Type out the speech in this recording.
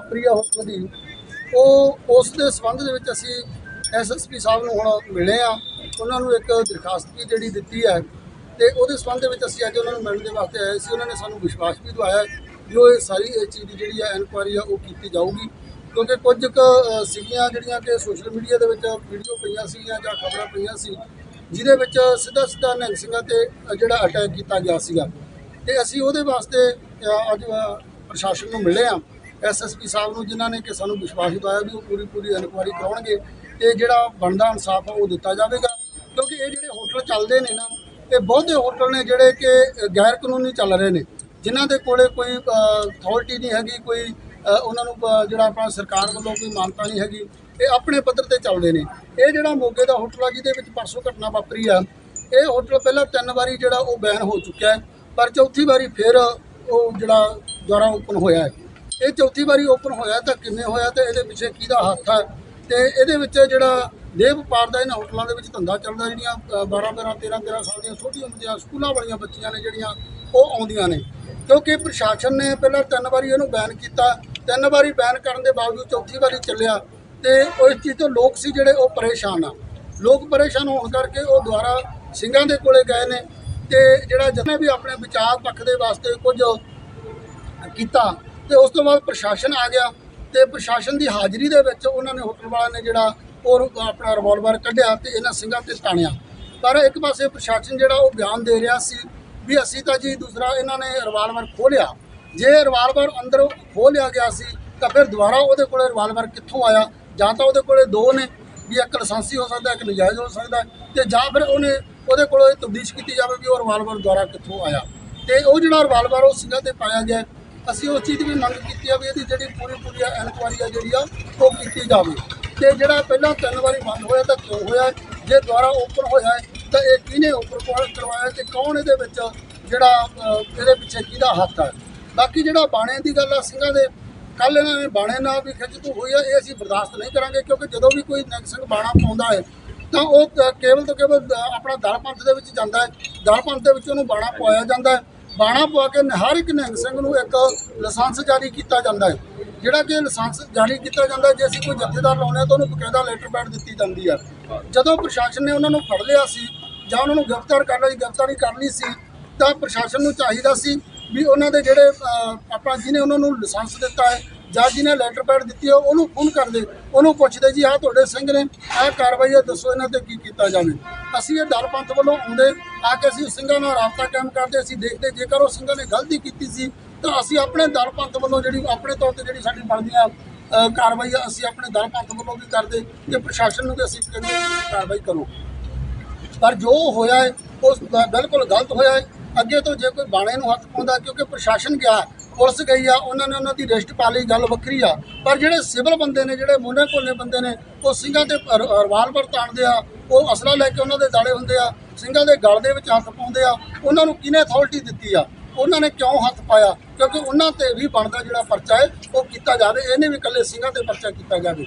ਵਾਪਰੀ ਆ ਹੋਟਲ ਦੀ। ਉਹ ਉਸ ਦੇ ਸੰਬੰਧ ਦੇ ਵਿੱਚ ਅਸੀਂ ਐਸਐਸਪੀ ਸਾਹਿਬ ਨੂੰ ਹੁਣ ਮਿਲੇ ਆ ਉਹਨਾਂ ਨੂੰ ਇੱਕ ਦਰਖਾਸਤ ਵੀ ਜਿਹੜੀ ਦਿੱਤੀ ਹੈ ਤੇ ਉਹਦੇ ਸੰਬੰਧ ਦੇ ਵਿੱਚ ਅਸੀਂ ਅੱਜ ਉਹਨਾਂ ਨੂੰ ਮਿਲਣ ਦੇ ਵਾਸਤੇ ਆਏ ਸੀ। ਉਹਨਾਂ ਨੇ ਸਾਨੂੰ ਵਿਸ਼ਵਾਸ ਵੀ ਦਵਾਇਆ ਕਿ ਉਹ ਇਹ ਸਾਰੀ ਇਹ ਚੀਜ਼ ਦੀ ਜਿਹੜੀ ਆ ਇਨਕੁਆਇਰੀ ਆ ਉਹ ਕੀਤੀ ਜਾਊਗੀ। ਕਿਉਂਕਿ ਕੁਝ ਕੁ ਸੀਗੀਆਂ ਜਿਹੜੀਆਂ ਕਿ ਸੋਸ਼ਲ ਮੀਡੀਆ ਦੇ ਵਿੱਚ ਵੀਡੀਓ ਪਈਆਂ ਸੀਗੀਆਂ ਜਾਂ ਖਬਰਾਂ ਪਈਆਂ ਸੀ, ਜਿਹਦੇ ਵਿੱਚ ਸਿੱਧਾ ਸਿੱਧਾ ਨਿਹੰਗ ਸਿੰਘਾਂ ਤੇ ਜਿਹੜਾ ਅਟੈਕ ਕੀਤਾ ਗਿਆ ਸੀਗਾ। ਤੇ ਅਸੀਂ ਉਹਦੇ ਵਾਸਤੇ ਅੱਜ ਪ੍ਰਸ਼ਾਸਨ ਨੂੰ ਮਿਲੇ ਆ ਐਸਐਸਪੀ ਸਾਹਿਬ ਨੂੰ, ਜਿਨ੍ਹਾਂ ਨੇ ਕਿ ਸਾਨੂੰ ਵਿਸ਼ਵਾਸ ਦਿਵਾਇਆ ਵੀ ਉਹ ਪੂਰੀ ਪੂਰੀ ਇਨਕੁਆਇਰੀ ਕਰਾਉਣਗੇ ਤੇ ਜਿਹੜਾ ਬਣਦਾ ਇਨਸਾਫ ਆ ਉਹ ਦਿੱਤਾ ਜਾਵੇਗਾ। ਕਿਉਂਕਿ ਇਹ ਜਿਹੜੇ ਹੋਟਲ ਚੱਲਦੇ ਨੇ ਨਾ, ਇਹ ਬਹੁਤੇ ਹੋਟਲ ਨੇ ਜਿਹੜੇ ਕਿ ਗੈਰ ਕਾਨੂੰਨੀ ਚੱਲ ਰਹੇ ਨੇ, ਜਿਨ੍ਹਾਂ ਦੇ ਕੋਲੇ ਕੋਈ ਅਥਾਰਟੀ ਨਹੀਂ ਹੈਗੀ, ਕੋਈ ਉਹਨਾਂ ਨੂੰ ਜਿਹੜਾ ਆਪਣਾ ਸਰਕਾਰ ਵੱਲੋਂ ਕੋਈ ਮਾਨਤਾ ਨਹੀਂ ਹੈਗੀ, ਇਹ ਆਪਣੇ ਪੱਧਰ ਤੇ ਚੱਲਦੇ ਨੇ। ਇਹ ਜਿਹੜਾ ਮੋਗੇ ਦਾ ਹੋਟਲ ਆ, ਜਿਹਦੇ ਵਿੱਚ ਪਰਸੋਂ ਘਟਨਾ ਵਾਪਰੀ ਆ, ਇਹ ਹੋਟਲ ਪਹਿਲਾਂ ਤਿੰਨ ਵਾਰੀ ਜਿਹੜਾ ਉਹ ਬੈਨ ਹੋ ਚੁੱਕਿਆ ਹੈ, ਪਰ ਚੌਥੀ ਵਾਰੀ ਫਿਰ ਉਹ ਜਿਹੜਾ ਦੁਆਰਾ ਓਪਨ ਹੋਇਆ ਹੈ। ਇਹ ਚੌਥੀ ਵਾਰੀ ਓਪਨ ਹੋਇਆ ਤਾਂ ਕਿਵੇਂ ਹੋਇਆ ਤੇ ਇਹਦੇ ਪਿੱਛੇ ਕਿਹਦਾ ਹੱਥ ਹੈ ਤੇ ਇਹਦੇ ਵਿੱਚ ਜਿਹੜਾ ਦੇਹ ਵਪਾਰ ਦਾ ਇਹਨਾਂ ਹੋਟਲਾਂ ਦੇ ਵਿੱਚ ਧੰਦਾ ਚੱਲਦਾ ਜਿਹੜੀਆਂ 12 12 13 13 ਸਾਲ ਦੀਆਂ ਛੋਟੀਆਂ ਹੁੰਦੀਆਂ, ਸਕੂਲਾਂ ਵਾਲੀਆਂ ਬੱਚੀਆਂ ਨੇ ਜਿਹੜੀਆਂ, ਉਹ ਆਉਂਦੀਆਂ ਨੇ। ਕਿਉਂਕਿ ਪ੍ਰਸ਼ਾਸਨ ਨੇ ਪਹਿਲਾਂ ਤਿੰਨ ਵਾਰੀ ਇਹਨੂੰ ਬੈਨ ਕੀਤਾ। ਤਿੰਨ ਵਾਰੀ ਬੈਨ ਕਰਨ ਦੇ ਬਾਵਜੂਦ ਚੌਥੀ ਵਾਰੀ ਚੱਲਿਆ। ਤੇ ਉਸ ਚੀਜ਼ ਤੋਂ ਲੋਕ ਸੀ ਜਿਹੜੇ ਉਹ ਪਰੇਸ਼ਾਨ ਆ। ਲੋਕ ਪਰੇਸ਼ਾਨ ਹੋਣ ਕਰਕੇ ਉਹ ਦੁਆਰਾ ਸਿੰਘਾਂ ਦੇ ਕੋਲੇ ਗਏ ਨੇ। ਤੇ ਜਿਹੜਾ ਜਿਹਨੇ ਵੀ ਆਪਣੇ ਵਿਚਾਰ ਪੱਖ ਦੇ ਵਾਸਤੇ ਕੁਝ ਕੀਤਾ ਤੇ ਉਸ ਤੋਂ ਬਾਅਦ ਪ੍ਰਸ਼ਾਸਨ ਆ ਗਿਆ ਤੇ ਪ੍ਰਸ਼ਾਸਨ ਦੀ ਹਾਜ਼ਰੀ ਦੇ ਵਿੱਚ ਉਹਨਾਂ ਨੇ ਹੋਟਲ ਵਾਲਿਆਂ ਨੇ ਜਿਹੜਾ ਉਹ ਆਪਣਾ ਰਿਵਾਲਵਰ ਕੱਢਿਆ ਤੇ ਇਹਨਾਂ ਸਿੰਘਾਂ ਤੇ ਤਾਣਿਆ। ਪਰ ਇੱਕ ਪਾਸੇ ਪ੍ਰਸ਼ਾਸਨ ਜਿਹੜਾ ਉਹ ਬਿਆਨ ਦੇ ਰਿਹਾ ਸੀ ਵੀ ਅਸੀਂ ਤਾਂ ਜੀ ਦੂਸਰਾ ਇਹਨਾਂ ਨੇ ਰਿਵਾਲਵਰ ਖੋਲਿਆ ਜੇ ਰਿਵਾਲਵਰ ਅੰਦਰ ਖੋਲਿਆ ਗਿਆ ਸੀ ਤਾਂ ਫਿਰ ਦੁਬਾਰਾ ਉਹਦੇ ਕੋਲੇ ਰਿਵਾਲਵਰ ਕਿੱਥੋਂ ਆਇਆ? ਜਾਂ ਤਾਂ ਉਹਦੇ ਕੋਲੇ ਦੋ ਨੇ ਵੀ ਇੱਕ ਲਾਇਸੈਂਸੀ ਹੋ ਸਕਦਾ, ਇੱਕ ਨਜਾਇਜ਼ ਹੋ ਸਕਦਾ ਤੇ ਜਾਂ ਫਿਰ ਉਹਨੇ ਉਹਦੇ ਕੋਲੋਂ ਇਹ ਤਬਦੀਸ਼ ਕੀਤੀ ਜਾਵੇ ਵੀ ਉਹ ਰਿਵਾਲਵਰ ਦੁਆਰਾ ਕਿੱਥੋਂ ਆਇਆ। ਤੇ ਉਹ ਜਿਹੜਾ ਰਿਵਾਲਵਰ ਉਹ ਸਿੰਘਾਂ ਤੇ ਪਾਇਆ ਗਿਆ। ਅਸੀਂ ਉਸ ਚੀਜ਼ ਦੀ ਵੀ ਮੰਗ ਕੀਤੀ ਆ ਵੀ ਇਹਦੀ ਜਿਹੜੀ ਪੂਰੀ ਪੂਰੀ ਇਨਕੁਆਇਰੀ ਆ ਜਿਹੜੀ ਆ ਉਹ ਕੀਤੀ ਜਾਵੇ। ਤੇ ਜਿਹੜਾ ਪਹਿਲਾਂ ਤਿੰਨ ਵਾਰੀ ਬੰਦ ਹੋਇਆ ਤਾਂ ਕਿਉਂ ਹੋਇਆ? ਜੇ ਦੁਬਾਰਾ ਓਪਨ ਹੋਇਆ ਹੈ ਤਾਂ ਇਹ ਕਿਹਨੇ ਓਪਨ ਕਰਵਾਇਆ ਤੇ ਕੌਣ ਇਹਦੇ ਵਿੱਚ ਜਿਹੜਾ ਇਹਦੇ ਪਿੱਛੇ ਕਿਹਦਾ ਹੱਥ ਹੈ ਬਾਕੀ ਜਿਹੜਾ ਬਾਣੇ ਦੀ ਗੱਲ ਆ ਸਿੰਘਾਂ ਦੇ ਕੱਲ ਇਹਨਾਂ ਨੇ ਬਾਣੇ ਨਾਲ ਵੀ ਖਿੱਚਤੂ ਹੋਈ ਆ ਇਹ ਅਸੀਂ ਬਰਦਾਸ਼ਤ ਨਹੀਂ ਕਰਾਂਗੇ ਕਿਉਂਕਿ ਜਦੋਂ ਵੀ ਕੋਈ ਨਿਹੰਗ ਸਿੰਘ ਬਾਣਾ ਪਾਉਂਦਾ ਹੈ ਤਾਂ ਉਹ ਕੇਵਲ ਤੋਂ ਕੇਵਲ ਅ, ਆਪਣਾ ਦਲ ਪੰਥ ਦੇ ਵਿੱਚ ਜਾਂਦਾ ਹੈ। ਦਲ ਪੰਥ ਦੇ ਵਿੱਚ ਉਹਨੂੰ ਬਾਣਾ ਪਵਾਇਆ ਜਾਂਦਾ ਹੈ। ਬਾਣਾ ਪਵਾ ਕੇ ਹਰ ਇੱਕ ਨਿਹੰਗ ਸਿੰਘ ਨੂੰ ਇੱਕ ਲਾਇਸੈਂਸ ਜਾਰੀ ਕੀਤਾ ਜਾਂਦਾ ਹੈ। ਜਿਹੜਾ ਕਿ ਲਾਇਸੈਂਸ ਜਾਰੀ ਕੀਤਾ ਜਾਂਦਾ ਜੇ ਅਸੀਂ ਕੋਈ ਜਥੇਦਾਰ ਲਾਉਂਦੇ ਹਾਂ ਤਾਂ ਉਹਨੂੰ ਬਕਾਇਦਾ ਲੈਟਰ ਪੈਡ ਦਿੱਤੀ ਜਾਂਦੀ ਹੈ। ਜਦੋਂ ਪ੍ਰਸ਼ਾਸਨ ਨੇ ਉਹਨਾਂ ਨੂੰ ਫੜ ਲਿਆ ਸੀ ਜਾਂ ਉਹਨਾਂ ਨੂੰ ਗ੍ਰਿਫਤਾਰ ਕਰ ਲਿਆ ਸੀ, ਗ੍ਰਿਫਤਾਰੀ ਕਰ ਲਈ ਸੀ, ਤਾਂ ਪ੍ਰਸ਼ਾਸਨ ਨੂੰ ਚਾਹੀਦਾ ਸੀ ਵੀ ਉਹਨਾਂ ਦੇ ਜਿਹੜੇ ਆਪਾਂ ਜਿਹਨੇ ਉਹਨਾਂ ਨੂੰ ਲਾਇਸੈਂਸ ਦਿੱਤਾ ਹੈ ਜਾਂ ਜਿਹਨੇ ਲੈਟਰ ਪੈਡ ਦਿੱਤੀ ਹੈ, ਉਹਨੂੰ ਫੋਨ ਕਰਦੇ ਉਹਨੂੰ ਪੁੱਛਦੇ ਜੀ, ਆਹ ਤੁਹਾਡੇ ਸਿੰਘ ਨੇ ਆਹ ਕਾਰਵਾਈ ਹੈ, ਦੱਸੋ ਇਹਨਾਂ ਤੇ ਕੀ ਕੀਤਾ ਜਾਵੇ? ਅਸੀਂ ਇਹ ਦਲ ਪੰਥ ਵੱਲੋਂ ਆਉਂਦੇ ਆ ਕੇ ਅਸੀਂ ਸਿੰਘਾਂ ਨਾਲ ਰਾਬਤਾ ਕਾਇਮ ਕਰਦੇ, ਅਸੀਂ ਦੇਖਦੇ, ਜੇਕਰ ਉਹ ਸਿੰਘਾਂ ਨੇ ਗਲਤੀ ਕੀਤੀ ਸੀ, ਤਾਂ ਅਸੀਂ ਆਪਣੇ ਦਲ ਪੰਥ ਵੱਲੋਂ ਜਿਹੜੀ, ਆਪਣੇ ਤੌਰ ਤੇ ਜਿਹੜੀ ਸਾਡੀ ਬਣਦੀਆਂ ਕਾਰਵਾਈ ਆ ਅਸੀਂ ਆਪਣੇ ਦਲ ਪੰਥ ਵੱਲੋਂ ਵੀ ਕਰਦੇ ਤੇ ਪ੍ਰਸ਼ਾਸਨ ਨੂੰ ਵੀ ਅਸੀਂ ਕਹਿੰਦੇ ਕਾਰਵਾਈ ਕਰੋ। ਪਰ ਜੋ ਹੋਇਆ ਹੈ ਉਹ ਬਿਲਕੁਲ ਗਲਤ ਹੋਇਆ ਹੈ। ਅੱਗੇ ਤੋਂ ਜੇ ਕੋਈ ਬਾਣੇ ਨੂੰ ਹੱਥ ਪਾਉਂਦਾ, ਕਿਉਂਕਿ ਪ੍ਰਸ਼ਾਸਨ ਗਿਆ, ਪੁਲਿਸ ਗਈ ਆ, ਉਹਨਾਂ ਨੇ ਉਹਨਾਂ ਦੀ ਰਿਸ਼ਟ ਪਾ ਲਈ, ਗੱਲ ਵੱਖਰੀ ਆ। ਪਰ ਜਿਹੜੇ ਸਿਵਲ ਬੰਦੇ ਨੇ, ਜਿਹੜੇ ਮੋਨੇ ਕੋਲੇ ਬੰਦੇ ਨੇ, ਉਹ ਸਿੰਘਾਂ ਤੇ ਰਵਾਲ ਰਿਵਾਲਵਰ ਤਾਣਦੇ ਆ, ਉਹ ਅਸਲਾ ਲੈ ਕੇ ਉਹਨਾਂ ਦੇ ਦਾੜੇ ਹੁੰਦੇ ਆ ਸਿੰਘਾਂ ਦੇ ਗਲ ਦੇ ਵਿੱਚ ਹੱਥ ਪਾਉਂਦੇ ਆ, ਉਹਨਾਂ ਨੂੰ ਕਿਹਨੇ ਅਥਾਰਟੀ ਦਿੱਤੀ ਆ? ਉਹਨਾਂ ਨੇ ਕਿਉਂ ਹੱਥ ਪਾਇਆ? ਕਿਉਂਕਿ ਉਹਨਾਂ ਤੇ ਵੀ ਬਣਦਾ ਜਿਹੜਾ ਪਰਚਾ ਹੈ, ਉਹ ਕੀਤਾ ਜਾਵੇ, ਇਹਨੇ ਵੀ ਇਕੱਲੇ ਸਿੰਘਾਂ ਤੇ ਪਰਚਾ ਕੀਤਾ ਜਾਵੇ।